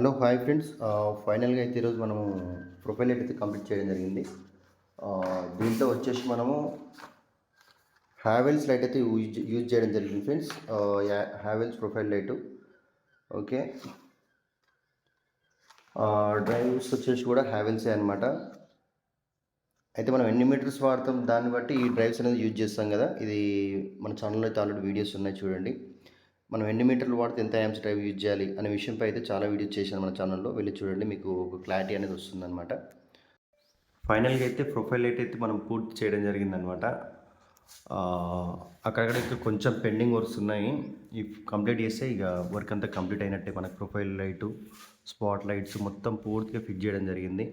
Hello hi friends. ఫైనల్గా అయితే ఈరోజు మనము ప్రొఫైల్ అయితే కంప్లీట్ చేయడం జరిగింది. దీంతో దీంట్లో వచ్చేసి మనము హ్యావెల్స్ లైట్ అయితే యూజ్ యూజ్ చేయడం జరిగింది friends. Havells profile light. Okay. Drivers వచ్చేసి కూడా హ్యావెల్సే అనమాట అయితే మనం ఎన్ని మీటర్స్ వాడతాం? దాన్ని బట్టి ఈ డ్రైవ్స్ అనేది యూజ్ చేస్తాం కదా. ఇది మన ఛానల్లో అయితే ఆల్రెడీ వీడియోస్ ఉన్నాయి చూడండి. మనం ఎన్ని మీటర్లు వాడితే ఎంత యామ్స్ డ్రైవ్ యూజ్ చేయాలి అనే విషయంపై అయితే చాలా వీడియోస్ చేశాను మన ఛానల్లో వెళ్ళి చూడండి మీకు ఒక క్లారిటీ అనేది వస్తుందన్నమాట. ఫైనల్గా అయితే ప్రొఫైల్ లైట్ అయితే మనం పూర్తి చేయడం జరిగిందనమాట అక్కడక్కడ ఇంకా కొంచెం పెండింగ్ వర్క్స్ ఉన్నాయి. ఇఫ్ కంప్లీట్ చేస్తే ఇక వర్క్ అంతా కంప్లీట్ అయినట్టే మనకు ప్రొఫైల్ లైటు స్పాట్ లైట్స్ మొత్తం పూర్తిగా ఫిట్ చేయడం జరిగింది.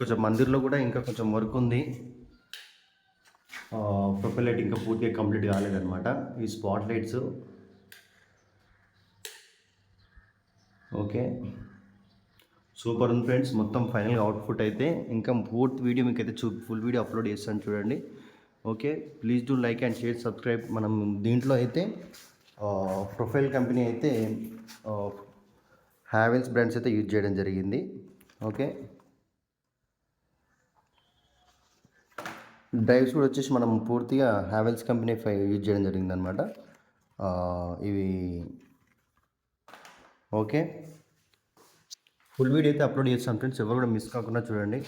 కొంచెం మందిర్లో కూడా ఇంకా కొంచెం వర్క్ ఉంది. ప్రొఫైల్ లైట్ ఇంకా పూర్తిగా కంప్లీట్ కాలేదన్నమాట. ఈ స్పాట్ లైట్స్ ఓకే సూపర్ ఉంది ఫ్రెండ్స్ మొత్తం ఫైనల్గా అవుట్పుట్ అయితే ఇంకా పూర్తి వీడియో మీకు అయితే చూ ఫుల్ వీడియో అప్లోడ్ చేస్తాను చూడండి. Okay please do like and share subscribe మనం దీంట్లో అయితే ప్రొఫైల్ కంపెనీ అయితే హ్యావెల్స్ బ్రాండ్స్ అయితే యూజ్ చేయడం జరిగింది. ఓకే డ్రైవ్స్ కూడా వచ్చేసి మనం పూర్తిగా హ్యావెల్స్ కంపెనీ ఫై యూజ్ చేయడం జరిగింది అనమాట ఇవి ఓకే. ఫుల్ వీడియో అయితే అప్లోడ్ చేస్తాం ఫ్రెండ్స్. ఎవరు కూడా మిస్ కాకుండా చూడండి.